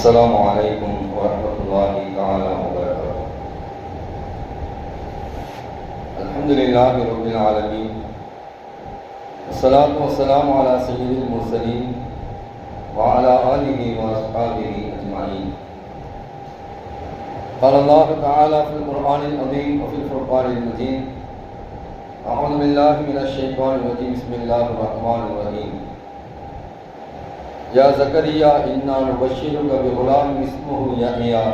السلام عليكم ورحمة الله تعالى وبركاته. الحمد لله رب العالمين. والصلاة والسلام على سيد المرسلين وعلى آله وأصحابه أجمعين. قال الله تعالى في القرآن العظيم وفي الفرقان المجيد أعوذ بالله من الشيطان الرجيم. بسم الله الرحمن الرحيم. يا زكريا إنا نبشرك بغلام اسمه يحيى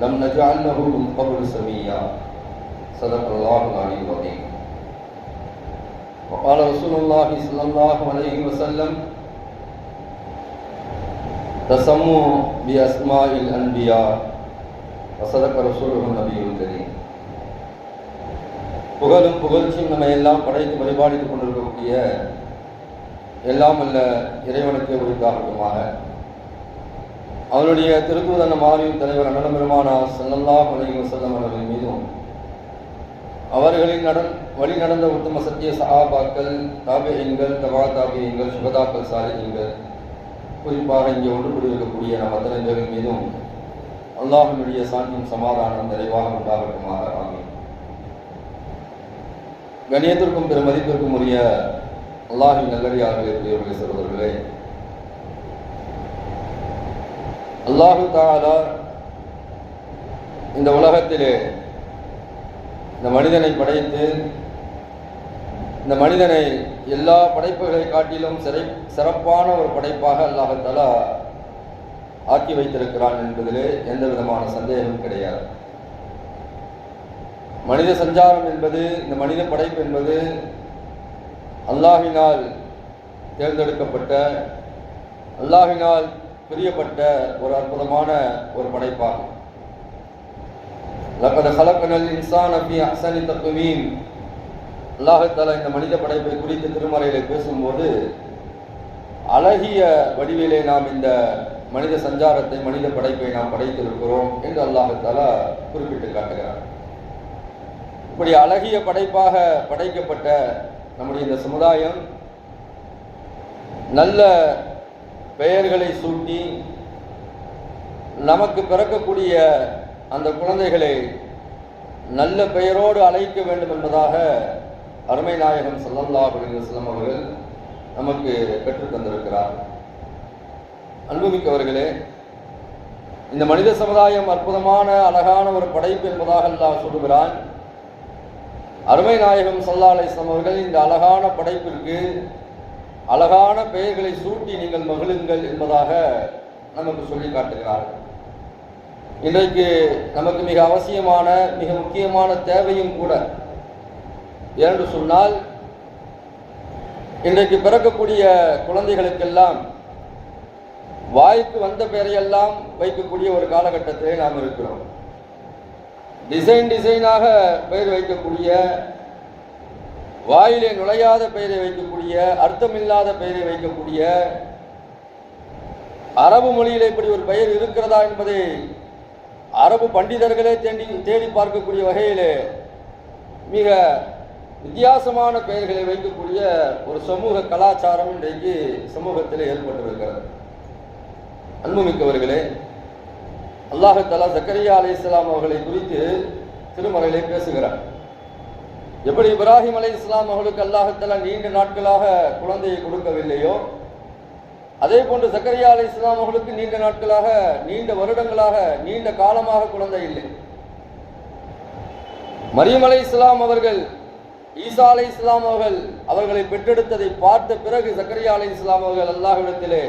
لم نجعل له من قبل سميا صدق الله العلي العظيم وقال رسول الله صلى الله عليه وسلم تسموا بأسماء الأنبياء وصدق رسوله النبي الكريم புகழும் புகழ்ச்சியும் நம்ம எல்லாம் படைத்து பரிபாலித்துக் கொண்டிருக்கக்கூடிய எல்லாம் அல்ல இறைவனுக்கு உரித்தாகட்டுமாக. அவனுடைய திருத்தூதன மாறியும் தலைவர் அண்ணன் பெருமானா சல்லல்லாஹ் அலைஹி வஸல்லம் அவர்கள் மீதும். அவர்களின் நடன் வழி நடந்த உத்தம சத்திய சஹாபாக்கள் தாபியங்கள் தபா தாபியங்கள் சுபதாக்கள் சாலையங்கள் குறிப்பாக இங்கே ஒன்று கூடியிருக்கக்கூடிய நம் அத்தனை மீதும் அல்லாஹனுடைய சாந்தியும் சமாதானம் நிறைவாக உண்டாகட்டுமாக. ஆகும் கணியத்திற்கும் பெரும் மதிப்பிற்கும் உரிய அல்லாஹின் நல்லடியார்களே பெரியவர்களே சகோதரர்களே அல்லாஹு தாலா இந்த உலகத்திலே இந்த மனிதனை படைத்து இந்த மனிதனை எல்லா படைப்புகளை காட்டிலும் சிறை சிறப்பான ஒரு படைப்பாக அல்லாஹத்தாலா ஆக்கி வைத்திருக்கிறான் என்பதிலே எந்த விதமான சந்தேகமும் கிடையாது. மனித சஞ்சாரம் என்பது இந்த மனித படைப்பு என்பது அல்லாஹினால் தேர்ந்தெடுக்கப்பட்ட அல்லாஹினால் பிரியப்பட்ட ஒரு அற்புதமான ஒரு படைப்பாகும். லக்கத ஹலக்கனல் இன்சான் அப்பி அசனி தத்துவீன். அல்லாஹால இந்த மனித படைப்பை குறித்து திருமறையில் பேசும்போது அழகிய வடிவிலே நாம் இந்த மனித சஞ்சாரத்தை மனித படைப்பை நாம் படைத்திருக்கிறோம் என்று அல்லாஹால குறிப்பிட்டு காட்டுகிறார். இப்படி அழகிய படைப்பாக படைக்கப்பட்ட நம்முடைய இந்த சமுதாயம் நல்ல பெயர்களை சூட்டி நமக்கு பிறக்கக்கூடிய அந்த குழந்தைகளை நல்ல பெயரோடு அழைக்க வேண்டும் என்பதாக அருமை நாயகம் சல்லல்லாஹ் அலிவஸ்லம் அவர்கள் நமக்கு பெற்றுத் தந்திருக்கிறார். அன்புமிக்கவர்களே இந்த மனித சமுதாயம் அற்புதமான அழகான ஒரு படைப்பு என்பதாக அல்லாஹ் சொல்லுகிறான். அருமை நாயகம் சல்லா அலிஸ்லாம் அவர்கள் இந்த அழகான படைப்பிற்கு அழகான பெயர்களை சூட்டி நீங்கள் மகிழுங்கள் என்பதாக நமக்கு சொல்லி காட்டுகிறார்கள் இன்றைக்கு நமக்கு மிக அவசியமான மிக முக்கியமான தேவையும் கூட என்று சொன்னால் இன்றைக்கு பிறக்கக்கூடிய குழந்தைகளுக்கெல்லாம் வாய்க்கு வந்த பெயரையெல்லாம் வைக்கக்கூடிய ஒரு காலகட்டத்திலே நாம் இருக்கிறோம். டிசைன் டிசைனாக பெயர் வைக்கக்கூடிய வாயிலே நுழையாத பெயரை வைக்கக்கூடிய அர்த்தமில்லாத பெயரை வைக்கக்கூடிய அரபு மொழியில் இப்படி ஒரு பெயர் இருக்கிறதா என்பதை அரபு பண்டிதர்களே தேடி தேடி பார்க்கக்கூடிய வகையிலே மிக வித்தியாசமான பெயர்களை வைக்கக்கூடிய ஒரு சமூக கலாச்சாரம் இன்றைக்கு சமூகத்தில் ஏற்பட்டிருக்கிறது. அன்புமிக்கவர்களே அல்லாஹலா ஜக்கரியா அலி இஸ்லாம் அவர்களை குறித்து திருமறையிலே பேசுகிறார். எப்படி இப்ராஹிம் அலி இஸ்லாம் அவர்களுக்கு அல்லாஹத்தலா நீண்ட நாட்களாக குழந்தையை கொடுக்கவில்லையோ அதே போன்று சக்கரியா அலி இஸ்லாம் அவர்களுக்கு நீண்ட நாட்களாக நீண்ட வருடங்களாக நீண்ட காலமாக குழந்தை இல்லை. மரியம் அலி இஸ்லாம் அவர்கள் ஈசா அலை இஸ்லாம் அவர்கள் அவர்களை பெற்றெடுத்ததை பார்த்த பிறகு சக்கரியா அலி இஸ்லாம் அவர்கள் அல்லாஹிடத்திலே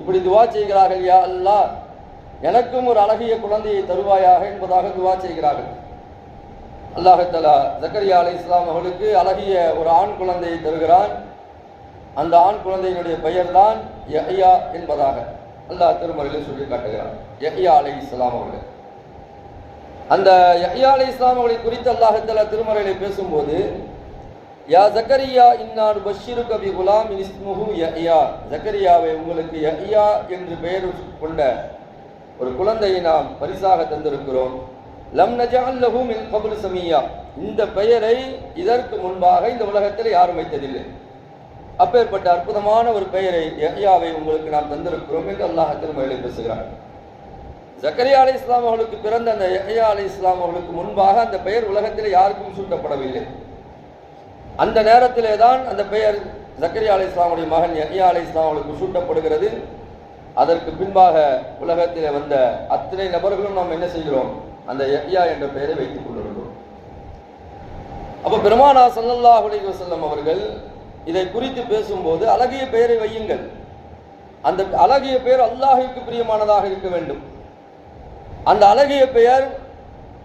இப்படி துவா செய்கிறார்கள் யா அல்லாஹ்! எனக்கும் ஒரு அழகிய குழந்தையை தருவாயாக என்பதாக துவா செய்கிறார்கள். அல்லாஹலா ஜக்கரியா அலி இஸ்லாம் அவர்களுக்கு அழகிய ஒரு ஆண் குழந்தையை தருகிறான். அந்த ஆண் குழந்தையினுடைய பெயர் தான் யஹ்யா என்பதாக அல்லாஹ் திருமறையில் சொல்லி காட்டுகிறான். யஹ்யா அலி இஸ்லாம் அவர்கள். அந்த யஹ்யா அலி இஸ்லாம் அவர்களை குறித்து அல்லாஹலா திருமறையில பேசும்போது யா ஜக்கரியா இன்னார் பஷீரு கபி குலாம் இஸ்முஹு யஹ்யா. ஜக்கரியாவை உங்களுக்கு யஹ்யா என்று பெயர் கொண்ட ஒரு குழந்தையை நாம் பரிசாக தந்திருக்கிறோம். லம் நஜால்லஹு கபுல் சமியா. இந்த பெயரை இதற்கு முன்பாக இந்த உலகத்தில் யாரும் வைத்ததில்லை. அப்பேற்பட்ட அற்புதமான ஒரு பெயரை யஹ்யாவை உங்களுக்கு நாம் தந்திருக்கிறோம் என்று அல்லாஹத்தில் திருமலையில் பேசுகிறார். ஜக்கரியா அலி இஸ்லாம் அவர்களுக்கு பிறந்த அந்த யஹ்யா அலி இஸ்லாம் அவர்களுக்கு முன்பாக அந்த பெயர் உலகத்தில் யாருக்கும் சூட்டப்படவில்லை. அந்த நேரத்திலே தான் அந்த பெயர் ஜக்கரியா அலி இஸ்லாமுடைய மகன் யஹ்யா அலி இஸ்லாம் அவர்களுக்கு சூட்டப்படுகிறது. அதற்கு பின்பாக உலகத்திலே வந்த அத்தனை நபர்களும் நாம் என்ன செய்கிறோம்? அந்த யஹ்யா என்ற பெயரை வைத்துக் கொண்டிருக்கிறோம் அப்ப பெருமானா ஸல்லல்லாஹு அலைஹி வசல்லம் அவர்கள் இதை குறித்து பேசும்போது அழகிய பெயரை வையுங்கள். அந்த அழகிய பெயர் அல்லாஹிற்கு பிரியமானதாக இருக்க வேண்டும். அந்த அழகிய பெயர்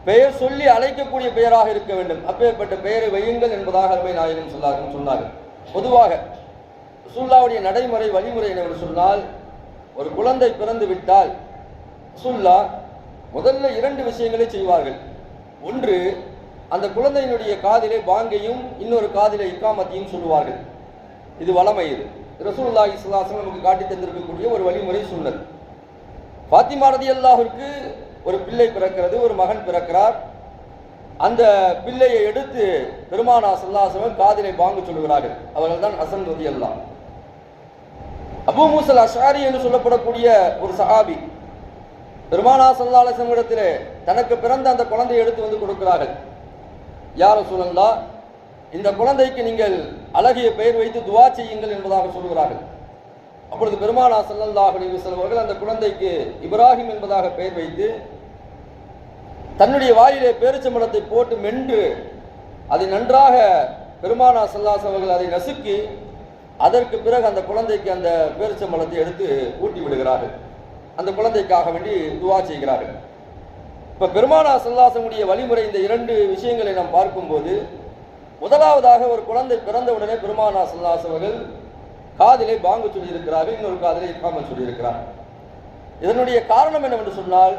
பெயர் சொல்லி அழைக்கக்கூடிய பெயராக இருக்க வேண்டும். அப்பேற்பட்ட பெயரை வையுங்கள் என்பதாக அருமை நாயகம் சொல்லார்கள் சொன்னார்கள். பொதுவாக சுல்லாவுடைய நடைமுறை வழிமுறை என்னவென்று சொன்னால் ஒரு குழந்தை பிறந்து விட்டால் சுல்லா முதல்ல இரண்டு விஷயங்களை செய்வார்கள். ஒன்று அந்த குழந்தையினுடைய காதிலே பாங்கையும் இன்னொரு காதிலே இக்காமத்தையும் சொல்லுவார்கள். இது வளமை இது. ரசூலுல்லாஹி ஸல்லல்லாஹு நமக்கு காட்டி தந்திருக்கக்கூடிய ஒரு வழிமுறை சுன்னத் ஃபாத்திமா அல்லாஹிற்கு ஒரு பிள்ளை பிறக்கிறது ஒரு மகன் பிறக்கிறார். அந்த பிள்ளையை எடுத்து பெருமானா சல்லாசவன் காதிலே பாங்கு சொல்லுகிறார்கள். அவர்கள் தான் ஹசன் ரதியல்லா அபு மூசல் அஷாரி என்று சொல்லப்படக்கூடிய ஒரு சஹாபி. பெருமானா சல்லாசம் இடத்திலே தனக்கு பிறந்த அந்த குழந்தையை எடுத்து வந்து கொடுக்கிறார்கள். யார சூழல்லா இந்த குழந்தைக்கு நீங்கள் அழகிய பெயர் வைத்து துவா செய்யுங்கள் என்பதாக சொல்கிறார்கள். அப்பொழுது பெருமானா சல்லல்லாஹ் அலைஹி அவர்கள் அந்த குழந்தைக்கு இப்ராஹிம் என்பதாக பெயர் வைத்து தன்னுடைய வாயிலே பேரிச்சம்பழத்தை போட்டு மென்று அதை நன்றாக பெருமானா சல்லாஸ் அவர்கள் அதை நசுக்கி அதற்கு பிறகு அந்த குழந்தைக்கு அந்த பேரிச்சம்பழத்தை எடுத்து ஊட்டி விடுகிறார்கள். அந்த குழந்தைக்காக வேண்டி துவா செய்கிறார்கள். இப்போ பெருமானா சல்லாசனுடைய வழிமுறை இந்த இரண்டு விஷயங்களை நாம் பார்க்கும்போது முதலாவதாக ஒரு குழந்தை பிறந்த உடனே பெருமானா சல்லாஸ் அவர்கள் காதிலே பாங்கு சொல்லியிருக்கிறார்கள் இன்னொரு காதிலே இக்காமல் சொல்லியிருக்கிறார். இதனுடைய காரணம் என்னவென்று சொன்னால்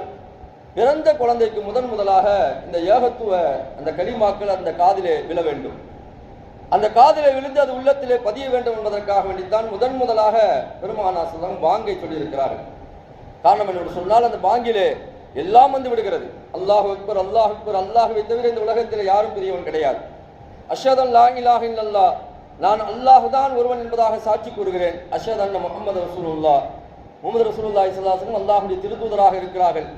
பிறந்த குழந்தைக்கு முதன் முதலாக இந்த ஏகத்துவ அந்த களிமாக்கள் அந்த காதிலே விழ வேண்டும். அந்த காதலை விழுந்து அது உள்ளத்திலே பதிய வேண்டும் என்பதற்காக வேண்டித்தான் முதன் முதலாக பெருமானா வாங்கை பாங்கை சொல்லியிருக்கிறார்கள். காரணம் என்னவென்று சொன்னால் அந்த பாங்கிலே எல்லாம் வந்து விடுகிறது. அல்லாஹ் அக்பர் அல்லாஹ் அக்பர் அல்லாஹுவை தவிர இந்த உலகத்தில் யாரும் பெரியவன் கிடையாது. அஷதன் லா இலாஹ இல்லல்லா நான் அல்லாஹ் தான் ஒருவன் என்பதாக சாட்சி கூறுகிறேன். அஷத் அண்ண முகமது ரசூலுல்லா முகமது ரசூலுல்லா இஸ்லாசனும் அல்லாஹுடைய திருதூதராக இருக்கிறார்கள்.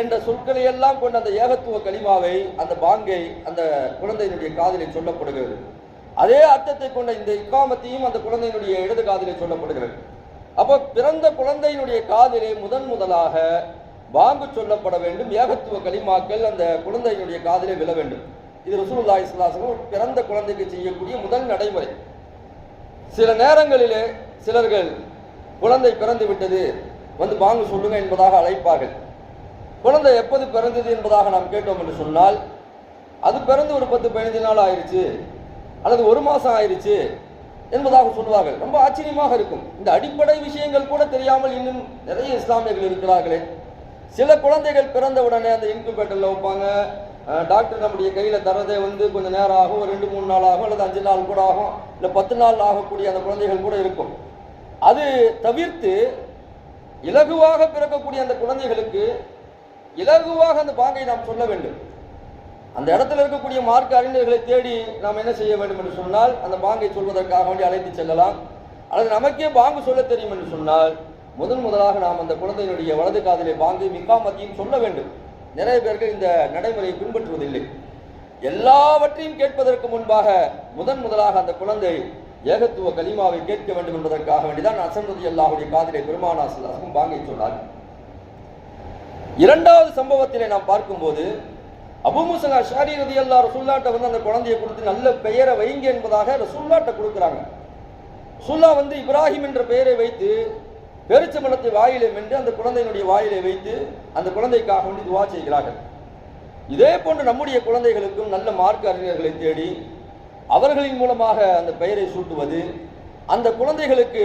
என்ற சொற்களை எல்லாம் கொண்ட அந்த ஏகத்துவ கலிமாவை அந்த பாங்கை அந்த குழந்தையினுடைய காதலில் சொல்லப்படுகிறது. அதே அர்த்தத்தை கொண்ட இந்த இக்காமத்தையும் அந்த குழந்தையினுடைய இடது காதிலே சொல்லப்படுகிறது. அப்போ பிறந்த குழந்தையினுடைய காதிலே முதன் முதலாக வாங்கு சொல்லப்பட வேண்டும். ஏகத்துவ களிமாக்கள் அந்த குழந்தையினுடைய காதிலே விழ வேண்டும். இது ரசூலுல்லா இஸ்லாசனம் பிறந்த குழந்தைக்கு செய்யக்கூடிய முதல் நடைமுறை. சில நேரங்களிலே சிலர்கள் குழந்தை பிறந்து விட்டது வந்து வாங்க சொல்லுங்க என்பதாக அழைப்பார்கள். குழந்தை எப்போது பிறந்தது என்பதாக நாம் கேட்டோம் என்று சொன்னால் அது பிறந்து ஒரு பத்து பதினைந்து நாள் ஆயிடுச்சு அல்லது ஒரு மாதம் ஆயிடுச்சு என்பதாக சொல்லுவார்கள். ரொம்ப ஆச்சரியமாக இருக்கும். இந்த அடிப்படை விஷயங்கள் கூட தெரியாமல் இன்னும் நிறைய இஸ்லாமியர்கள் இருக்கிறார்களே. சில குழந்தைகள் பிறந்த உடனே அந்த இன்குபேட்டரில் வைப்பாங்க. டாக்டர் நம்முடைய கையில் தரதே வந்து கொஞ்சம் நேரம் ஆகும் ஒரு ரெண்டு மூணு நாள் ஆகும் அல்லது அஞ்சு நாள் கூட ஆகும் இல்லை பத்து நாள் ஆகக்கூடிய அந்த குழந்தைகள் கூட இருக்கும். அது தவிர்த்து இலகுவாக பிறக்கக்கூடிய அந்த குழந்தைகளுக்கு இலகுவாக அந்த பாங்கை நாம் சொல்ல வேண்டும். அந்த இடத்துல இருக்கக்கூடிய மார்க்க அறிஞர்களை தேடி நாம் என்ன செய்ய வேண்டும் என்று சொன்னால் அந்த பாங்கை சொல்வதற்காக வேண்டி அழைத்து செல்லலாம். அல்லது நமக்கே பாங்கு சொல்ல தெரியும் என்று சொன்னால் முதன் முதலாக நாம் அந்த குழந்தையினுடைய வலது காதலை பாங்கு மிக்காமத்தையும் சொல்ல வேண்டும். நிறைய பேர்கள் இந்த நடைமுறையை பின்பற்றுவதில்லை. எல்லாவற்றையும் கேட்பதற்கு முன்பாக முதன் முதலாக அந்த குழந்தை ஏகத்துவ கலிமாவை கேட்க வேண்டும் என்பதற்காக வேண்டிதான் அசந்ததி அல்லாஹுடைய காதிலே பெருமானா சல்லாஹும் பாங்கை சொன்னார். இரண்டாவது சம்பவத்திலே நாம் பார்க்கும்போது அபுமுசல் ஷாரி ரதி அல்லா ரசுல்லாட்ட வந்து அந்த குழந்தையை கொடுத்து நல்ல பெயரை வைங்க என்பதாக ரசுல்லாட்ட கொடுக்குறாங்க. சுல்லா வந்து இப்ராஹிம் என்ற பெயரை வைத்து பெருச்சம்பளத்தை வாயிலே மென்று அந்த குழந்தையினுடைய வாயிலை வைத்து அந்த குழந்தைக்காக வேண்டி துவா செய்கிறார்கள். இதே போன்று நம்முடைய குழந்தைகளுக்கும் நல்ல மார்க்க அறிஞர்களை தேடி அவர்களின் மூலமாக அந்த பெயரை சூட்டுவது அந்த குழந்தைகளுக்கு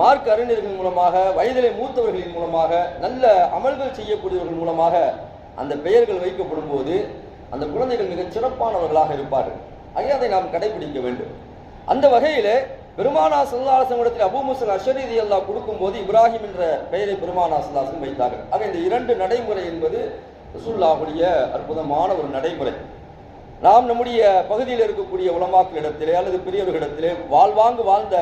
மார்க்க அறிஞர்கள் மூலமாக வயதிலே மூத்தவர்களின் மூலமாக நல்ல அமல்கள் செய்யக்கூடியவர்கள் மூலமாக அந்த பெயர்கள் வைக்கப்படும் போது அந்த குழந்தைகள் மிகச் சிறப்பானவர்களாக இருப்பார்கள். ஆகிய அதை நாம் கடைபிடிக்க வேண்டும். அந்த வகையில் பெருமானா சல்லாசம் இடத்தில் அபு முசல் அஷரீதி அல்லா கொடுக்கும்போது இப்ராஹிம் என்ற பெயரை பெருமானா சல்லாசம் வைத்தார்கள். ஆக இந்த இரண்டு நடைமுறை என்பது ரசூல்லாவுடைய அற்புதமான ஒரு நடைமுறை. நாம் நம்முடைய பகுதியில் இருக்கக்கூடிய உலமாக்களிடத்திலே அல்லது பெரியவர்களிடத்திலே வாழ்வாங்கு வாழ்ந்த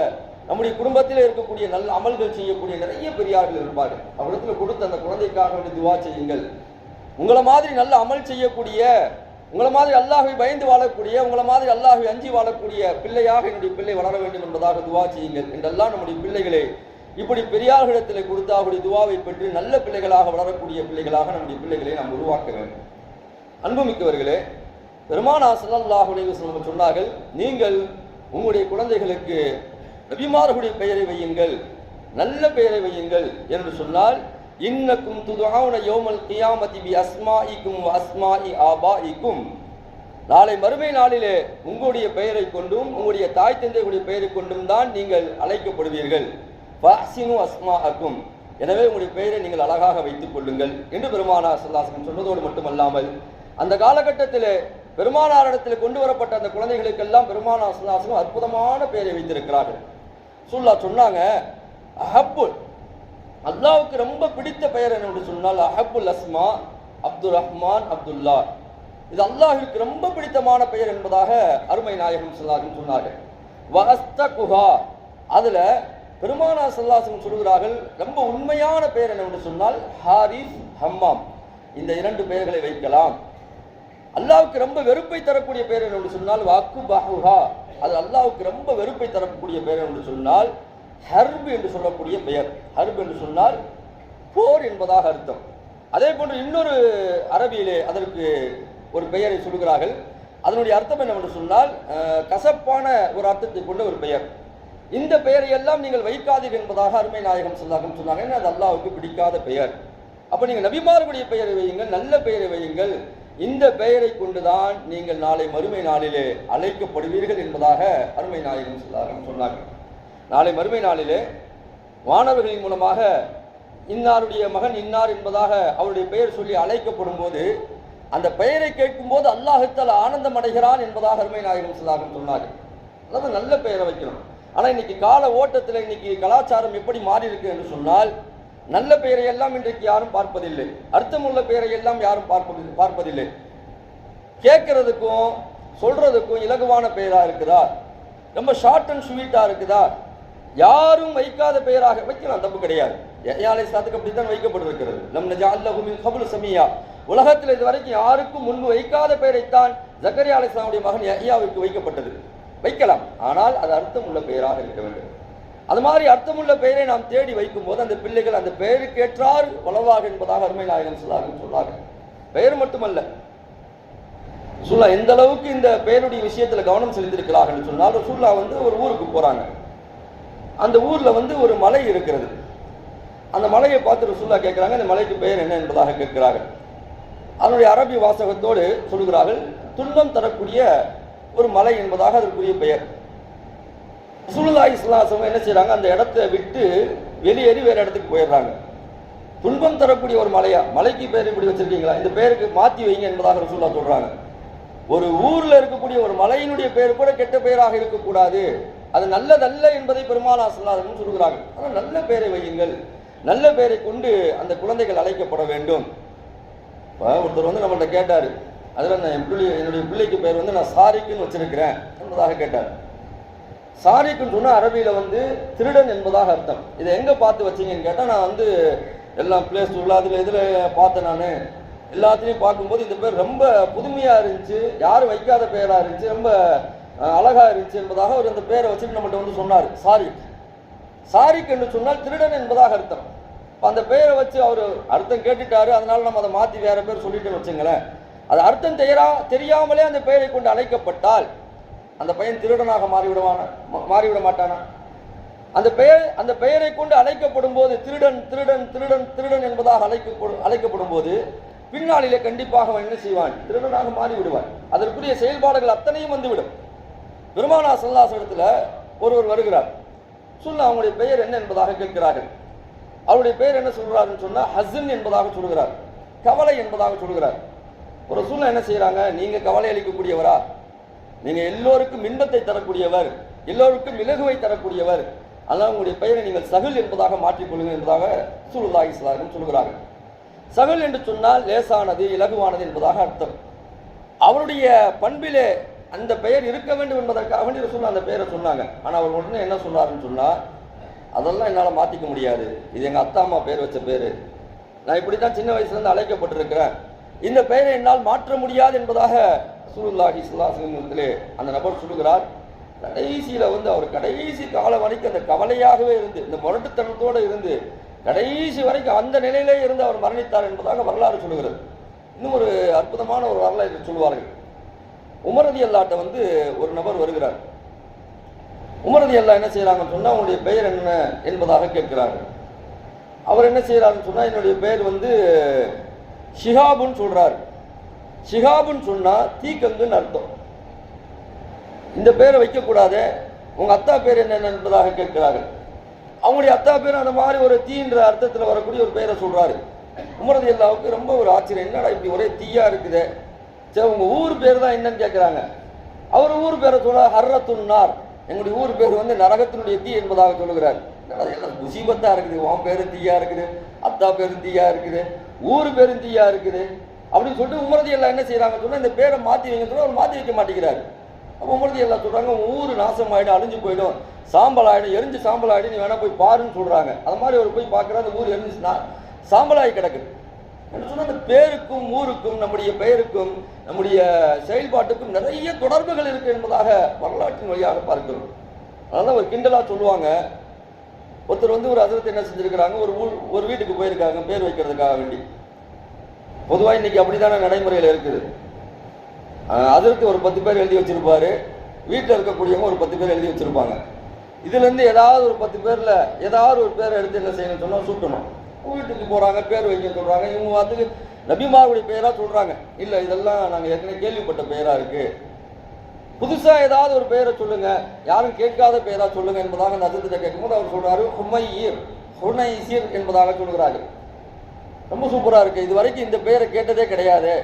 நம்முடைய குடும்பத்தில் இருக்கக்கூடிய நல்ல அமல்கள் செய்யக்கூடிய நிறைய பெரியார்கள் இருப்பார்கள். அவரிடத்துல கொடுத்த அந்த குழந்தைக்காக வேண்டி துவா செய்யுங்கள். உங்களை மாதிரி நல்ல அமல் செய்யக்கூடிய உங்களை மாதிரி அல்லாஹை பயந்து வாழக்கூடிய உங்களை மாதிரி அல்லாஹை அஞ்சி வாழக்கூடிய பிள்ளையாக என்னுடைய பிள்ளை வளர வேண்டும் என்பதாக துவா செய்யுங்கள் என்றெல்லாம் நம்முடைய பிள்ளைகளை இப்படி பெரியார்களிடத்தில் கொடுத்து அவருடைய துவாவை பெற்று நல்ல பிள்ளைகளாக வளரக்கூடிய பிள்ளைகளாக நம்முடைய பிள்ளைகளை நாம் உருவாக்க வேண்டும். அன்புமிக்கவர்களே பெருமானா ஸல்லல்லாஹு அலைஹி சொன்னார்கள் நீங்கள் உங்களுடைய குழந்தைகளுக்கு ரபிமார்களுடைய பெயரை வையுங்கள் நல்ல பெயரை வையுங்கள் என்று சொன்னால் இன்னக்கும் துதுஆன யோமல் கியாமதி பி அஸ்மாஇக்கும் வ அஸ்மாஇ ஆபாஇக்கும் நாளை மறுமை நாளிலே உங்களுடைய பெயரை கொண்டும் உங்களுடைய தாய் தந்தையுடைய பெயரை கொண்டும் தான் நீங்கள் அழைக்கப்படுவீர்கள். ஃபஹ்சினு அஸ்மாஅக்கும். எனவே உங்களுடைய பெயரை நீங்கள் அழகாக வைத்துக் கொள்ளுங்கள் என்று பெருமானா சல்லாசன் சொன்னதோடு மட்டுமல்லாமல் அந்த காலகட்டத்தில் பெருமானாரிடத்தில் கொண்டு வரப்பட்ட அந்த குழந்தைகளுக்கெல்லாம் பெருமானா சல்லாசனும் அற்புதமான பெயரை வைத்திருக்கிறார்கள். சுல்லா சொன்னாங்க அஹப்புல் அல்லாவுக்கு ரொம்ப பிடித்த பெயர் என்ன சொன்னால் அஹபுல் அஸ்மா அப்துல் ரஹ்மான் அப்துல்லா. இது அல்லாஹிற்கு ரொம்ப பிடித்தமான பெயர் என்பதாக அருமை நாயகம் சொல்லார்கள் சொன்னார்கள். வஹஸ்த குஹா அதுல பெருமானா சல்லாசன் சொல்கிறார்கள் ரொம்ப உண்மையான பெயர் என்னவென்று சொன்னால் ஹாரிஸ் ஹம்மாம். இந்த இரண்டு பெயர்களை வைக்கலாம். அல்லாவுக்கு ரொம்ப வெறுப்பை தரக்கூடிய பெயர் என்று சொன்னால் வாக்கு பஹுஹா அது அல்லாவுக்கு ரொம்ப வெறுப்பை தரக்கூடிய பெயர் என்று சொன்னால் ஹர்பு என்று சொல்லக்கூடிய பெயர். ஹர்பு என்று சொன்னால் போர் என்பதாக அர்த்தம். அதே போன்று இன்னொரு அரபியிலே அதற்கு ஒரு பெயரை சொல்கிறார்கள். அதனுடைய அர்த்தம் என்னவென்று சொன்னால் கசப்பான ஒரு அர்த்தத்தை கொண்ட ஒரு பெயர். இந்த பெயரை எல்லாம் நீங்கள் வைக்காதீர்கள் என்பதாக அருமை நாயகம் சொல்லாகம் சொன்னாங்க. அது அல்லாவுக்கு பிடிக்காத பெயர். அப்போ நீங்கள் நபிமார்களுடைய பெயரை வையுங்கள் நல்ல பெயரை வையுங்கள். இந்த பெயரை கொண்டுதான் நீங்கள் நாளை மறுமை நாளிலே அழைக்கப்படுவீர்கள் என்பதாக அருமை நாயகம் சொல்லாகம் சொன்னாங்க நாளை மறுமை நாளிலே வானவர்களின் மூலமாக இன்னாருடைய மகன் இன்னார் என்பதாக அவருடைய பெயர் சொல்லி அழைக்கப்படும் போது அந்த பெயரை கேட்கும்போது அல்லாஹுத்தால் ஆனந்தம் அடைகிறான் என்பதாக அருமை நாயகம் சொல்லாகம் சொன்னார்கள். அதாவது நல்ல பெயரை வைக்கணும். ஆனால் இன்னைக்கு கால ஓட்டத்தில் இன்னைக்கு கலாச்சாரம் எப்படி மாறி இருக்கு என்று சொன்னால் நல்ல பெயரை எல்லாம் இன்றைக்கு யாரும் பார்ப்பதில்லை. அர்த்தமுள்ள பெயரை எல்லாம் யாரும் பார்ப்பது பார்ப்பதில்லை. கேட்கறதுக்கும் சொல்றதுக்கும் இலகுவான பெயராக இருக்குதா? ரொம்ப ஷார்ட் அண்ட் ஸ்வீட்டாக இருக்குதா? யாரும் வைக்காத பெயராக வைக்கலாம் தப்பு கிடையாது. ஏழை சாத்துக்கு அப்படித்தான் வைக்கப்பட்டிருக்கிறது நம் நஜால்லஹுமின் கபுல் சமியா. உலகத்தில் இது வரைக்கும் யாருக்கும் முன்பு வைக்காத பெயரைத்தான் ஜக்கரியா அலிஸ்லாமுடைய மகன் ஐயாவுக்கு வைக்கப்பட்டது. வைக்கலாம். ஆனால் அது அர்த்தம் உள்ள பெயராக இருக்க வேண்டும். அது மாதிரி அர்த்தமுள்ள பெயரை நாம் தேடி வைக்கும் போது அந்த பிள்ளைகள் அந்த பெயருக்கு வளவாக என்பதாக அருமை நாயகன் சொல்லார்கள் சொன்னார்கள். பெயர் மட்டுமல்ல. சுல்லா எந்த அளவுக்கு இந்த பெயருடைய விஷயத்தில் கவனம் செலுத்திருக்கிறார்கள் சொன்னால் சுல்லா வந்து ஒரு ஊருக்கு போறாங்க. அந்த ஊரில் வந்து ஒரு மலை இருக்கிறது. அந்த மலையை பார்த்து ரசூல்லா கேட்குறாங்க அந்த மலைக்கு பெயர் என்ன என்பதாக கேட்கிறார்கள். அதனுடைய அரபி வாசகத்தோடு சொல்கிறார்கள் துன்பம் தரக்கூடிய ஒரு மலை என்பதாக அதற்குரிய பெயர். ரசூலுல்லாஹி இஸ்லாசம் என்ன செய்கிறாங்க அந்த இடத்தை விட்டு வெளியேறி வேறு இடத்துக்கு போயிடுறாங்க. துன்பம் தரக்கூடிய ஒரு மலையா? மலைக்கு பேர் இப்படி வச்சிருக்கீங்களா? இந்த பேருக்கு மாற்றி வைங்க என்பதாக ரசூல்லா சொல்கிறாங்க ஒரு ஊரில் இருக்கக்கூடிய ஒரு மலையினுடைய பேர் கூட கெட்ட பெயராக இருக்கக்கூடாது. அது நல்லதல்ல என்பதை பெருமானா சொல்லாதன்னு சொல்கிறாங்க ஆனால் நல்ல பேரை வையுங்கள். நல்ல பேரை கொண்டு அந்த குழந்தைகள் அழைக்கப்பட வேண்டும். இப்போ ஒருத்தர் வந்து நம்மள்ட்ட கேட்டார். அதில் நான் என் பிள்ளை என்னுடைய பிள்ளைக்கு பேர் வந்து நான் சாரிக்குன்னு வச்சிருக்கிறேன் என்பதாக கேட்டார். சாரிக்குன்னு சொன்னால் அரபியில் வந்து திருடன் என்பதாக அர்த்தம். இதை எங்கே பார்த்து வச்சீங்கன்னு கேட்டால் நான் வந்து எல்லாம் பிளே ஸ்டோரில் அதில் இதில் பார்த்தேன் நான். எல்லாத்துலேயும் பார்க்கும்போது இந்த பேர் ரொம்ப புதுமையாக இருந்துச்சு. யாரும் வைக்காத பெயராக இருந்துச்சு. ரொம்ப அழகாக இருந்துச்சு என்பதாக அவர் அந்த பேரை வச்சுட்டு நம்மகிட்ட வந்து சொன்னார். சாரி. சாரிக் என்று சொன்னால் திருடன் என்பதாக அர்த்தம். இப்போ அந்த பெயரை வச்சு அவர் அர்த்தம் கேட்டுட்டாரு. அதனால் நம்ம அதை மாற்றி வேறு பேர் சொல்லிட்டோம்னு வச்சுங்களேன். அது அர்த்தம் தெரியரா தெரியாமலே அந்த பெயரை கொண்டு அழைக்கப்பட்டால் அந்த பையன் திருடனாக மாறிவிடுவானா? மா- மாறிவிட மாட்டானா? அந்த பெயர் அந்த பெயரை கொண்டு அழைக்கப்படும் போது திருடன் திருடன் திருடன் திருடன் என்பதாக அழைக்கப்படும் அழைக்கப்படும் போது பின்னாளிலே கண்டிப்பாக அவன் என்ன செய்வான்? திருடனாக மாறிவிடுவான். அதற்குரிய செயல்பாடுகள் அத்தனையும் வந்துவிடும். பெருமானா சல்லாசனத்தில் ஒருவர் வருகிறார். சொல்ல அவங்களுடைய பெயர் என்ன என்பதாக கேட்கிறார்கள். அவருடைய பெயர் என்ன சொல்கிறாருன்னு சொன்னால் ஹசன் என்பதாக சொல்கிறார். கவலை என்பதாக சொல்கிறார். ஒரு சூழ்நிலை என்ன செய்கிறாங்க நீங்கள் கவலை அளிக்கக்கூடியவரா? நீங்கள் எல்லோருக்கும் இன்பத்தை தரக்கூடியவர் எல்லோருக்கும் இலகுவை தரக்கூடியவர். அதனால் உங்களுடைய பெயரை நீங்கள் சகுல் என்பதாக மாற்றிக்கொள்ளுங்கள் என்பதாக சூழ்நிலை இஸ்லாமும் சொல்கிறார்கள். சகுல் என்று சொன்னால் லேசானது இலகுவானது என்பதாக அர்த்தம். அவருடைய பண்பிலே அந்த பெயர் இருக்க வேண்டும் என்பதற்காக வேண்டிய சொல்ல அந்த பெயரை சொன்னாங்க. ஆனால் அவர் உடனே என்ன சொன்னாருன்னு சொன்னால் அதெல்லாம் என்னால் மாற்றிக்க முடியாது. இது எங்கள் அத்தா அம்மா பேர் வச்ச பேர். நான் இப்படி தான் சின்ன வயசுலேருந்து அழைக்கப்பட்டிருக்கிறேன். இந்த பெயரை என்னால் மாற்ற முடியாது என்பதாக சுருல்லாஹி சுல்லாசிலே அந்த நபர் சொல்லுகிறார். கடைசியில் வந்து அவர் கடைசி காலம் வரைக்கும் அந்த கவலையாகவே இருந்து இந்த முரட்டுத்தனத்தோடு இருந்து கடைசி வரைக்கும் அந்த நிலையிலே இருந்து அவர் மரணித்தார் என்பதாக வரலாறு சொல்லுகிறது. இன்னும் ஒரு அற்புதமான ஒரு வரலாறு சொல்லுவார்கள் உமரதி அல்லாட்ட வந்து ஒரு நபர் வருகிறார். உமரதி அல்லா என்ன செய்யறாங்கன்னு சொன்னா உங்களுடைய பெயர் என்ன? என்பதாக கேட்கிறார்கள். அவர் என்ன செய்யறாருன்னு சொன்னா என்னுடைய பெயர் வந்து ஷிஹாபுன்னு சொல்றாரு. ஷிஹாபுன்னு சொன்னா தீக்கங்குன்னு அர்த்தம். இந்த பேரை வைக்கக்கூடாது. உங்க அத்தா பேர் என்ன என்பதாக கேட்கிறார்கள். அவங்களுடைய அத்தா பேர் அந்த மாதிரி ஒரு தீன்ற அர்த்தத்தில் வரக்கூடிய ஒரு பெயரை சொல்றாரு. உமரது அல்லாவுக்கு ரொம்ப ஒரு ஆச்சரியம். என்னடா இப்படி ஒரே தீயா இருக்குது? சரி உங்கள் ஊர் பேர் தான் என்னன்னு கேட்குறாங்க அவர் ஊர் பேரை சொல்ல ஹர்ரத்துன்னார் எங்களுடைய ஊர் பேர் வந்து நரகத்தினுடைய தீ என்பதாக சொல்லுகிறார். என்னடா எல்லாம் இருக்குது. உன் பேரும் தீயா இருக்குது. அத்தா பேரும் தீயா இருக்குது. ஊர் பேரும் தீயா இருக்குது. அப்படின்னு சொல்லிட்டு உமரதி எல்லாம் என்ன செய்யறாங்க சொன்னால் இந்த பேரை மாற்றி வைங்க சொன்னால் அவர் மாற்றி வைக்க மாட்டேங்கிறாரு. அப்போ உமரதி எல்லாம் சொல்கிறாங்க ஊர் நாசம் ஆகிடும் அழிஞ்சு போயிடும். சாம்பல் ஆகிடும் எரிஞ்சு சாம்பல் ஆகிடும் நீ வேணால் போய் பாருன்னு சொல்கிறாங்க அது மாதிரி அவர் போய் பார்க்குற அந்த ஊர் எரிஞ்சு சாம்பலாகி கிடக்குது. என்ன அந்த பேருக்கும் ஊருக்கும் நம்முடைய பெயருக்கும் நம்முடைய செயல்பாட்டுக்கும் நிறைய தொடர்புகள் இருக்கு என்பதாக வரலாற்றின் வழியாக பார்க்கிறோம். அதனால ஒரு கிண்டலா சொல்லுவாங்க. ஒருத்தர் வந்து ஒரு அதிரத்தை என்ன செஞ்சிருக்கிறாங்க? ஒரு ஊர் ஒரு வீட்டுக்கு போயிருக்காங்க பேர் வைக்கிறதுக்காக வேண்டி. பொதுவாக இன்னைக்கு அப்படித்தானே நடைமுறையில் இருக்குது. அதிர்த்து ஒரு பத்து பேர் எழுதி வச்சிருப்பாரு. வீட்டில் இருக்கக்கூடியவங்க ஒரு பத்து பேர் எழுதி வச்சிருப்பாங்க. இதுலேருந்து ஏதாவது ஒரு பத்து பேரில் ஏதாவது ஒரு பேரை எடுத்து என்ன செய்யணும்னு சொன்னால் சூட்டணும். வீட்டுக்கு போகிறாங்க பேர் வைக்க சொல்கிறாங்க இவங்க வந்து நபிமாருடைய பெயராக சொல்கிறாங்க இல்லை இதெல்லாம் நாங்கள் ஏற்கனவே கேள்விப்பட்ட பெயராக இருக்குது புதுசாக ஏதாவது ஒரு பெயரை சொல்லுங்கள் யாரும் கேட்காத பெயராக சொல்லுங்கள் என்பதாக நசத்திட்ட கேட்கும்போது அவர் சொல்றாரு ஹுமையீர் ஹுனைசீர் என்பதாக சொல்கிறாரு ரொம்ப சூப்பராக இருக்குது இது வரைக்கும் இந்த பெயரை கேட்டதே கிடையாது.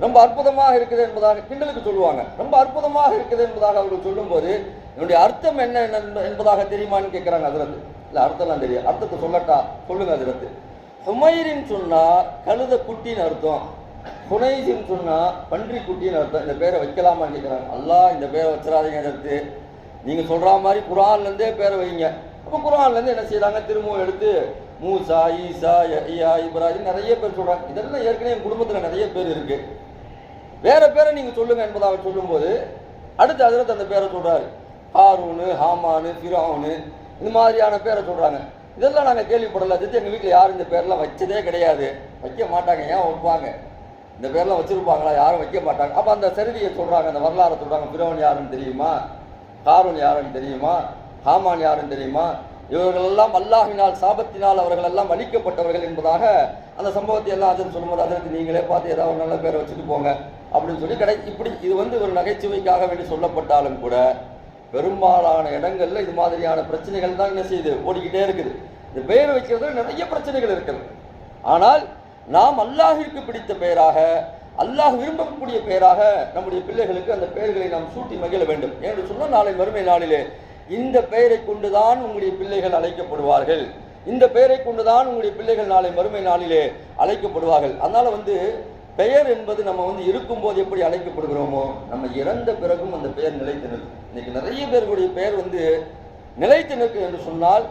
ரொம்ப அற்புதமாக இருக்குது என்பதாக கிண்டலுக்கு சொல்லுவாங்க. ரொம்ப அற்புதமாக இருக்குது என்பதாக அவர்கள் சொல்லும்போது என்னுடைய அர்த்தம் என்ன என்பதாக தெரியுமான்னு கேட்குறாங்க அதிரத்து இல்லை அர்த்தம்லாம் தெரியும் அர்த்தத்தை சொல்லட்டா? சொல்லுங்க அதிரத்து. ஹுமைரின்னு சொன்னா கழுத குட்டின்னு அர்த்தம். ஹுனைசின்னு சொன்னா பன்றி குட்டின்னு அர்த்தம். இந்த பேரை வைக்கலாமான்னு கேட்குறாங்க அல்லா இந்த பேரை வச்சிடாதீங்க அதிரத்து. நீங்கள் சொல்கிற மாதிரி குரான்லேருந்தே பேரை வைங்க. அப்போ குரான்லேருந்து என்ன செய்கிறாங்க திரும்பவும் எடுத்து மூசா ஈசா ஐயா இப்ராஹிம் நிறைய பேர் சொல்கிறாங்க இதெல்லாம் ஏற்கனவே என் குடும்பத்தில் நிறைய பேர் இருக்குது வேற பேரை நீங்கள் சொல்லுங்கள் என்பதாக சொல்லும்போது அடுத்து அதில் அந்த பேரை சொல்கிறாரு ஹாரூனு ஹாமானு ஃபிரானு இந்த மாதிரியான பேரை சொல்கிறாங்க இதெல்லாம் நாங்கள் கேள்விப்படல. அது எங்கள் வீட்டில் யாரும் இந்த பேரெலாம் வச்சதே கிடையாது. வைக்க மாட்டாங்க. ஏன் வைப்பாங்க? இந்த பேரெலாம் வச்சுருப்பாங்களா? யாரும் வைக்க மாட்டாங்க. அப்போ அந்த சரிதியை சொல்கிறாங்க அந்த வரலாறை சொல்கிறாங்க பிரவன் யாருன்னு தெரியுமா? காரூன் யாருன்னு தெரியுமா? ஹாமான் யாருன்னு தெரியுமா? இவர்களெல்லாம் அல்லாஹினால் சாபத்தினால் அவர்கள் எல்லாம் அழிக்கப்பட்டவர்கள் என்பதாக அந்த சம்பவத்தை எல்லாம் அதன் சொல்லும்போது அதற்கு நீங்களே பார்த்து ஏதாவது ஒரு நல்ல பேரை வச்சுட்டு போங்க. அப்படின்னு சொல்லி கடை இப்படி இது வந்து ஒரு நகைச்சுவைக்காக வேண்டி சொல்லப்பட்டாலும் கூட பெரும்பாலான இடங்கள்ல இது மாதிரியான பிரச்சனைகள் தான் என்ன செய்யுது? ஓடிக்கிட்டே இருக்குது. இந்த பெயர் வைக்கிறது நிறைய பிரச்சனைகள் இருக்குது. ஆனால் நாம் அல்லாஹிற்கு பிடித்த பெயராக அல்லாஹ் விரும்பக்கூடிய பெயராக நம்முடைய பிள்ளைகளுக்கு அந்த பெயர்களை நாம் சூட்டி மகிழ வேண்டும். என்று சொன்னால் நாளை மறுமை நாளிலே இந்த பெயரை கொண்டுதான் உங்களுடைய பிள்ளைகள் அழைக்கப்படுவார்கள். இந்த பெயரை கொண்டுதான் உங்களுடைய பிள்ளைகள் நாளை மறுமை நாளிலே அழைக்கப்படுவார்கள். அதனால வந்து பெயர் என்பது நம்ம வந்து இருக்கும்போது எப்படி அழைக்கப்படுகிறோமோ நம்ம இறந்த பிறகும் அந்த பெயர் நிலைத்து நிற்கும் இன்னைக்கு நிறைய பேர்களுடைய பெயர் வந்து நிலைத்து நிற்கும் என்று சொன்னால்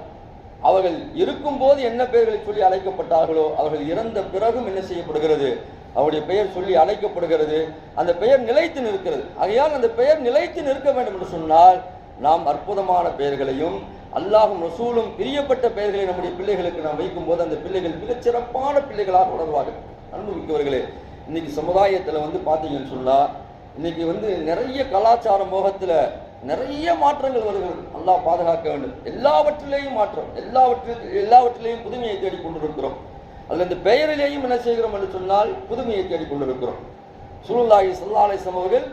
அவர்கள் இருக்கும்போது என்ன பெயர்களை சொல்லி அழைக்கப்பட்டார்களோ அவர்கள் இறந்த பிறகும் என்ன செய்யப்படுகிறது? அவருடைய பெயர் சொல்லி அழைக்கப்படுகிறது. அந்த பெயர் நிலைத்து நிற்கிறது. ஆகையால் அந்த பெயர் நிலைத்து நிற்க வேண்டும் என்று சொன்னால் நாம் அற்புதமான பெயர்களையும் அல்லாஹும் ரசூலும் பிரியப்பட்ட பெயர்களை நம்முடைய பிள்ளைகளுக்கு நாம் வைக்கும்போது அந்த பிள்ளைகள் மிகச் சிறப்பான பிள்ளைகளாக உணர்வார்கள் அன்புமிக்கவர்களே இன்னைக்கு சமுதாயத்தில் வந்து பார்த்தீங்கன்னு சொன்னால் இன்னைக்கு வந்து நிறைய கலாச்சார மோகத்தில் நிறைய மாற்றங்கள் வருகிறது. நல்லா பாதுகாக்க வேண்டும். எல்லாவற்றிலேயும் மாற்றம் எல்லாவற்றில் எல்லாவற்றிலேயும் புதுமையை தேடிக்கொண்டிருக்கிறோம் அதில் இந்த பெயரிலேயும் என்ன செய்கிறோம் என்று சொன்னால் புதுமையை தேடிக்கொண்டிருக்கிறோம் கொண்டிருக்கிறோம். சுருல்லாஹி சல்லாஹ் அவர்கள்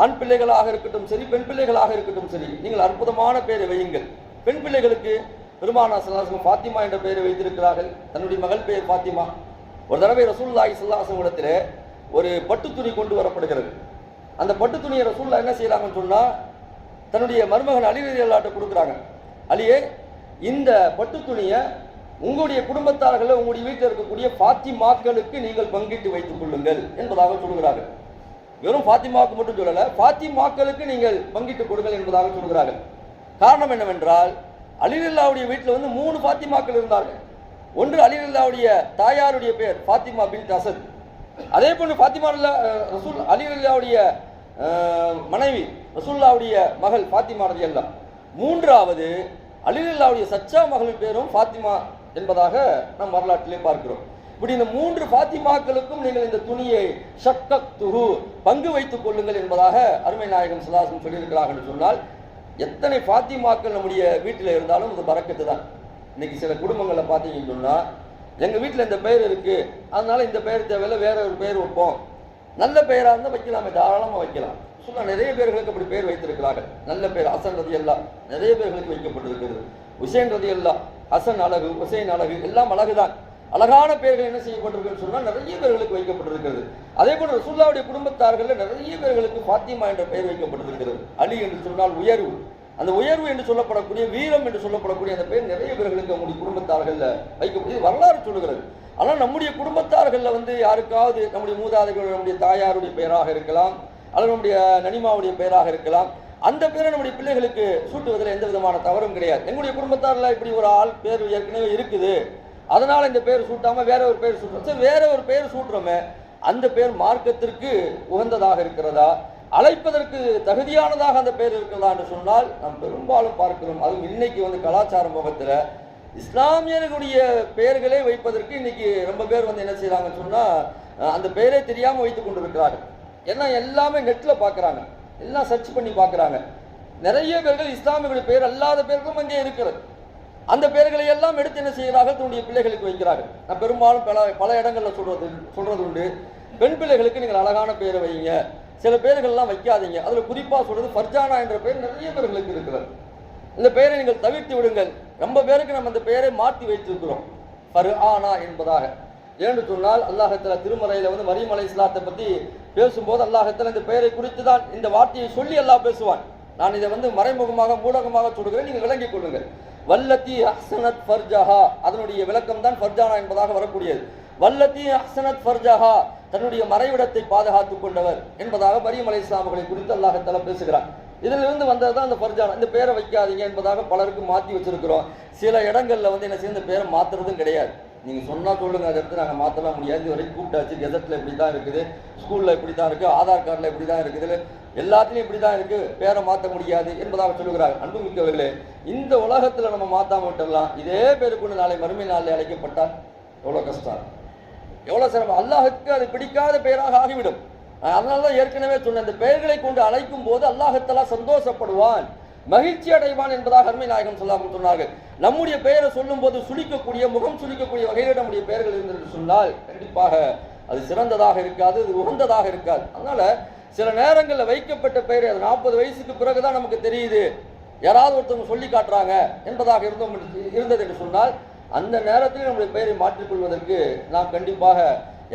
ஆண் பிள்ளைகளாக இருக்கட்டும் சரி பெண் பிள்ளைகளாக இருக்கட்டும் சரி நீங்கள் அற்புதமான பெயரை வையுங்கள். பெண் பிள்ளைகளுக்கு பெருமானா சல்லாசம் ஃபாத்திமா என்ற பெயரை வைத்திருக்கிறார்கள். தன்னுடைய மகள் பெயர் ஃபாத்திமா. ஒரு தடவை ரசூல்லாய் சல்லாஹம் இடத்துல ஒரு பட்டு துணி கொண்டு வரப்படுகிறது. அந்த பட்டு துணியை ரசூல்லா என்ன செய்கிறாங்கன்னு சொன்னால் தன்னுடைய மருமகன் அலி அல்லாட்ட கொடுக்குறாங்க. அலியே இந்த பட்டு துணியை உங்களுடைய குடும்பத்தார்களை உங்களுடைய வீட்டில் இருக்கக்கூடிய பாத்திமாக்களுக்கு நீங்கள் பங்கிட்டு வைத்துக் கொள்ளுங்கள் என்பதாக சொல்கிறார்கள் வெறும் ஃபாத்திமாவுக்கு மட்டும் சொல்லலை ஃபாத்திமாக்களுக்கு நீங்கள் பங்கிட்டு கொடுங்கள் என்பதாக சொல்கிறார்கள் காரணம் என்னவென்றால் அலிலில்லாவுடைய வீட்டில் வந்து மூணு ஃபாத்திமாக்கள் இருந்தார்கள். ஒன்று அலிரல்லாவுடைய தாயாருடைய பேர் ஃபாத்திமா பின் அசத் அதே போன்று ஃபாத்திமா ரசூல் அலிரல்லாவுடைய மனைவி ரசூல்லாவுடைய மகள் ஃபாத்திமா ரலியல்லாஹ். மூன்றாவது அலிரல்லாவுடைய சச்சா மகளின் பேரும் ஃபாத்திமா என்பதாக நம் வரலாற்றிலே பார்க்கிறோம். இப்படி இந்த மூன்று ஃபாத்திமாக்களுக்கும் நீங்கள் இந்த துணியை ஷக்கக் துஹு பங்கு வைத்துக் கொள்ளுங்கள் என்பதாக அருமை நாயகம் சுதாசன் சொல்லியிருக்கிறார்கள் என்று சொன்னால் எத்தனை ஃபாத்திமாக்கள் நம்முடைய வீட்டில் இருந்தாலும் அது பறக்கத்து தான் இன்னைக்கு சில குடும்பங்களில் பார்த்தீங்கன்னு சொன்னால் எங்கள் வீட்டில் இந்த பெயர் இருக்குது அதனால் இந்த பெயர் தேவையில்ல வேற ஒரு பெயர் வைப்போம். நல்ல பெயராக இருந்தால் வைக்கலாமே தாராளமாக வைக்கலாம். சொன்னால் நிறைய பேர்களுக்கு அப்படி பெயர் வைத்திருக்கிறார்கள். நல்ல பேர் ஹசன் ரதி எல்லாம் நிறைய பேர்களுக்கு வைக்கப்பட்டிருக்கிறது. உசேன் ரதி எல்லாம் ஹசன் அழகு உசைன் அழகு எல்லாம் அழகு தான் அழகான பெயர்கள் என்ன செய்யப்பட்டிருக்குன்னு சொன்னால் நிறைய பேர்களுக்கு வைக்கப்பட்டிருக்கிறது. அதே போல சுல்லாவுடைய குடும்பத்தார்கள் நிறைய பேர்களுக்கு பாத்திமா என்ற பெயர் வைக்கப்பட்டிருக்கிறது. அலி என்று சொன்னால் உயர்வு. அந்த உயர்வு என்று சொல்லப்படக்கூடிய வீரம் என்று சொல்லப்படக்கூடிய அந்த பெயர் நிறைய பேர்களுக்கு நம்முடைய குடும்பத்தார்கள் வைக்கக்கூடிய வரலாறு சொல்லுகிறது. ஆனால் நம்முடைய குடும்பத்தார்களில் வந்து யாருக்காவது நம்முடைய மூதாதைகள் நம்முடைய தாயாருடைய பெயராக இருக்கலாம் அல்லது நம்முடைய நனிமாவுடைய பெயராக இருக்கலாம் அந்த பேரை நம்முடைய பிள்ளைகளுக்கு சூட்டுவதில் எந்த விதமான தவறும் கிடையாது. எங்களுடைய குடும்பத்தாரில் இப்படி ஒரு ஆள் பேர் ஏற்கனவே இருக்குது. அதனால் இந்த பேர் சூட்டாமல் வேற ஒரு பேர் சூட்டுறோம். சரி வேற ஒரு பேர் சூட்டுறோமே அந்த பேர் மார்க்கத்திற்கு உகந்ததாக இருக்கிறதா? அழைப்பதற்கு தகுதியானதாக அந்த பெயர் இருக்கிறதா என்று சொன்னால் நாம் பெரும்பாலும் பார்க்கிறோம். அதுவும் இன்னைக்கு வந்து கலாச்சார முகத்தில் இஸ்லாமியர்களுடைய பெயர்களே வைப்பதற்கு இன்னைக்கு ரொம்ப பேர் வந்து என்ன செய்கிறாங்கன்னு சொன்னால் அந்த பெயரே தெரியாமல் வைத்துக் கொண்டிருக்கிறார்கள். ஏன்னா எல்லாமே நெட்டில் பார்க்குறாங்க எல்லாம் சர்ச் பண்ணி பார்க்குறாங்க நிறைய பேர்கள் இஸ்லாமியர்களுடைய பெயர் அல்லாத பேர்களும் அங்கே இருக்கிறது. அந்த பெயர்களை எல்லாம் எடுத்து என்ன செய்கிறார்கள்? தன்னுடைய பிள்ளைகளுக்கு வைக்கிறார்கள். நான் பெரும்பாலும் பல பல இடங்களில் சொல்றது சொல்றது உண்டு பெண் பிள்ளைகளுக்கு நீங்கள் அழகான பெயரை வைங்க. சில பேர்கள்லாம் வைக்காதீங்க. அதில் குறிப்பாக சொல்றது ஃபர்ஜானா என்ற பெயர் நிறைய பேர்களுக்கு இருக்கிறது. இந்த பெயரை நீங்கள் தவிர்த்து விடுங்கள். ரொம்ப பேருக்கு நம்ம இந்த பெயரை மாற்றி வைத்திருக்கிறோம். ஃபர்ஆனா என்பதாக. ஏன்னு சொன்னால் அல்லாஹத்தில் திருமறையில் வந்து மரியமலை இஸ்லாத்தை பற்றி பேசும்போது அல்லாஹத்தில் இந்த பெயரை குறித்து தான் இந்த வார்த்தையை சொல்லி அல்லாஹ் பேசுவான். நான் இதை வந்து மறைமுகமாக மூலகமாக சொல்கிறேன். நீங்கள் விளங்கிக் கொள்ளுங்கள். வல்லத்தி அஹ்சனத் ஃபர்ஜஹா. அதனுடைய விளக்கம் தான் ஃபர்ஜானா என்பதாக வரக்கூடியது. வல்லத்தி அஹ்சனத் ஃபர்ஜஹா. தன்னுடைய மறைவிடத்தை பாதுகாத்துக் கொண்டவர் என்பதாக மரியம் அலை இஸ்லாமர்களை குறித்து அல்லாஹத்தால பேசுகிறார். இதிலிருந்து வந்தது தான் அந்த ஃபர்ஜானா. இந்த பேரை வைக்காதீங்க என்பதாக பலருக்கு மாற்றி வச்சிருக்கிறோம். சில இடங்கள்ல வந்து என்ன செய்ய இந்த பேரை மாத்துறதும் கிடையாது. நீங்க சொன்னா சொல்லுங்க. அதை எடுத்து நாங்கள் மாத்தலாம். முடியாது. இது வரைக்கும் கூப்பிட்டாச்சு. கெசட்ல இப்படி தான் இருக்குது. ஸ்கூல்ல இப்படி தான் இருக்கு. ஆதார் கார்டில் இப்படி தான் இருக்குது எல்லாத்துலயும் இப்படி தான் இருக்கு. பேரை மாற்ற முடியாது என்பதாக சொல்லுகிறார்கள். அன்புமிக்கவர்களே இந்த உலகத்துல நம்ம மாத்தாம விட்டுடலாம் இதே பேரு நாளை மறுமை நாளில் அழைக்கப்பட்டால் எவ்வளோ கஷ்டம்? எவ்வளவு சிரமம்? அல்லாஹுக்கு அது பிடிக்காத பெயராக ஆகிவிடும். அதனால தான் ஏற்கனவே சொன்ன இந்த பெயர்களை கொண்டு அழைக்கும் போது அல்லாஹத்தலா சந்தோஷப்படுவான் மகிழ்ச்சி அடைவான் என்பதாக அருமை நாயகம் சொல்லாமல் சொன்னார்கள். நம்முடைய பெயரை சொல்லும் போது சுளிக்கக்கூடிய முகம் சுழிக்கக்கூடிய வகையில் நம்முடைய பெயர்கள் இருந்தது என்று சொன்னால் கண்டிப்பாக அது சிறந்ததாக இருக்காது அது உகந்ததாக இருக்காது. அதனால சில நேரங்களில் வைக்கப்பட்ட பெயர் அது நாற்பது வயசுக்கு பிறகுதான் நமக்கு தெரியுது. யாராவது ஒருத்தவங்க சொல்லி காட்டுறாங்க என்பதாக இருந்தோம் இருந்தது என்று சொன்னால் அந்த நேரத்தில் நம்முடைய பெயரை மாற்றிக்கொள்வதற்கு நாம் கண்டிப்பாக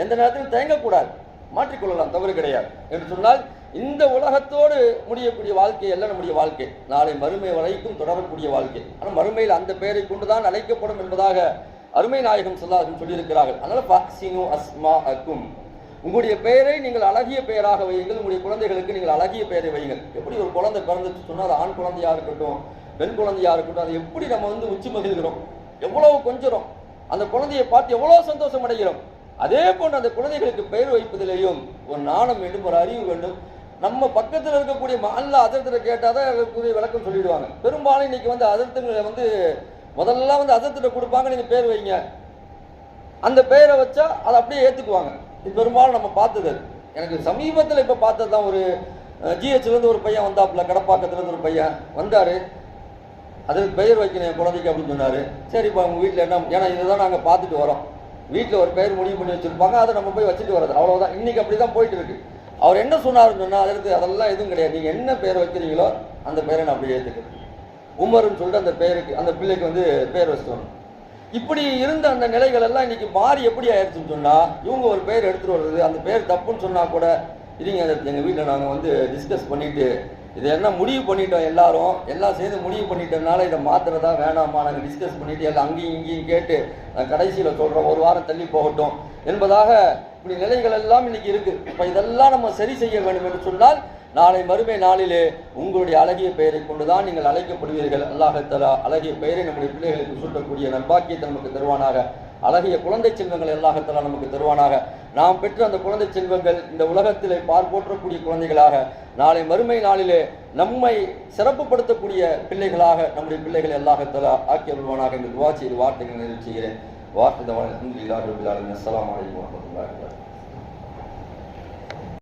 எந்த நேரத்திலும் தயங்கக்கூடாது. மாற்றிக்கொள்ளலாம் தவறு கிடையாது. என்று சொன்னால் இந்த உலகத்தோடு முடியக்கூடிய வாழ்க்கை அல்ல நம்முடைய வாழ்க்கை. நாளை மறுமை வரைக்கும் தொடரக்கூடிய வாழ்க்கை. ஆனால் மறுமையில் அந்த பெயரை கொண்டுதான் அழைக்கப்படும் என்பதாக அருமை நாயகம் சொல்லாதும் சொல்லியிருக்கிறார்கள். அதனால் பாக்சினோ அஸ்மா அக்கும் உங்களுடைய பெயரை நீங்கள் அழகிய பெயராக வையுங்கள். உங்களுடைய குழந்தைகளுக்கு நீங்கள் அழகிய பெயரை வையுங்கள். எப்படி ஒரு குழந்தை பிறந்துச்சு சொன்னால் அது ஆண் குழந்தையாக இருக்கட்டும் பெண் குழந்தையாக இருக்கட்டும் அதை எப்படி நம்ம வந்து உச்சி மகிழ்கிறோம்? எவ்வளவு கொஞ்சுறோம் அந்த குழந்தையை பார்த்து எவ்வளவு சந்தோஷம் அடைகிறோம். அதே போன்று அந்த குழந்தைகளுக்கு பெயர் வைப்பதிலேயும் ஒரு நாணம் வேண்டும் ஒரு அறிவு வேண்டும். நம்ம பக்கத்தில் இருக்கக்கூடிய மல்ல அதிர்த்தில் கேட்டால் தான் அதுக்குரிய விளக்கம் சொல்லிடுவாங்க. பெரும்பாலும் இன்னைக்கு வந்து அதிர்த்தங்களை வந்து முதல்ல வந்து அதிர்த்திட்ட கொடுப்பாங்க நீங்கள் பேர் வைங்க. அந்த பெயரை வச்சா அதை அப்படியே ஏற்றுக்குவாங்க இது பெரும்பாலும் நம்ம பார்த்தது. எனக்கு சமீபத்தில் இப்போ பார்த்தது தான் ஒரு ஜிஹெச்லேருந்து ஒரு பையன் வந்தாப்புல கடப்பாக்கத்துலேருந்து ஒரு பையன் வந்தார். அதுக்கு பெயர் வைக்கணும் என் குழந்தைக்கு அப்படின்னு சொன்னார். சரிப்பா உங்கள் வீட்டில் என்ன ஏன்னா இதை தான் நாங்கள் பார்த்துட்டு வரோம். வீட்டில் ஒரு பெயர் முடிவு பண்ணி வச்சுருப்பாங்க அதை நம்ம போய் வச்சுட்டு வர்றது. அவ்வளோதான் இன்றைக்கி அப்படி தான் போயிட்டு இருக்கு. அவர் என்ன சொன்னாருன்னு சொன்னால் அதற்கு அதெல்லாம் எதுவும் கிடையாது. நீங்கள் என்ன பெயர் வைக்கிறீங்களோ அந்த பெயரை நான் அப்படியே ஏற்றுக்கிறேன் உமர்னு சொல்லிட்டு அந்த பெயருக்கு அந்த பிள்ளைக்கு வந்து பேர் வச்சுட்டு இப்படி இருந்த அந்த நிலைகள் எல்லாம் இன்னைக்கு மாறி எப்படி ஆயிடுச்சுன்னு சொன்னால் இவங்க ஒரு பேர் எடுத்துகிட்டு வர்றது அந்த பேர் தப்புன்னு சொன்னால் கூட இல்லைங்க அதை வீட்டில் நாங்கள் வந்து டிஸ்கஸ் பண்ணிவிட்டு இது என்ன முடிவு பண்ணிட்டோம் எல்லாரும்? எல்லாம் சேர்ந்து முடிவு பண்ணிட்டோம்னால இதை மாத்துறதா வேணாமா? நாங்கள் டிஸ்கஸ் பண்ணிட்டு எல்லாம் அங்கேயும் இங்கேயும் கேட்டு நான் கடைசியில் சொல்கிறோம் ஒரு வாரம் தள்ளி போகட்டும் என்பதாக இப்படி நிலைகள் எல்லாம் இன்னைக்கு இருக்கு. இப்போ இதெல்லாம் நம்ம சரி செய்ய வேண்டும் என்று சொன்னால் நாளை மறுமை நாளிலே உங்களுடைய அழகிய பெயரை கொண்டுதான் நீங்கள் அழைக்கப்படுவீர்கள். அல்லாஹத்தலா அழகிய பெயரை நம்முடைய பிள்ளைகளுக்கு சூட்டக்கூடிய நல்பாக்கியத்தை நமக்கு தருவானாக. அழகிய குழந்தை செல்வங்கள் அல்லாஹத்தலா நமக்கு தருவானாக. நாம் பெற்ற அந்த குழந்தை செல்வங்கள் இந்த உலகத்திலே பார்ப்போற்றக்கூடிய குழந்தைகளாக நாளை மறுமை நாளிலே நம்மை சிறப்புப்படுத்தக்கூடிய பிள்ளைகளாக நம்முடைய பிள்ளைகள் அல்லாஹத்தலா ஆக்கி வருவானாக என்று துவா செய்து வார்த்தைகளை நிறைவு செய்கிறேன். வார்த்தை அலமதுல்லாஹி ரபில் ஆலமீன்.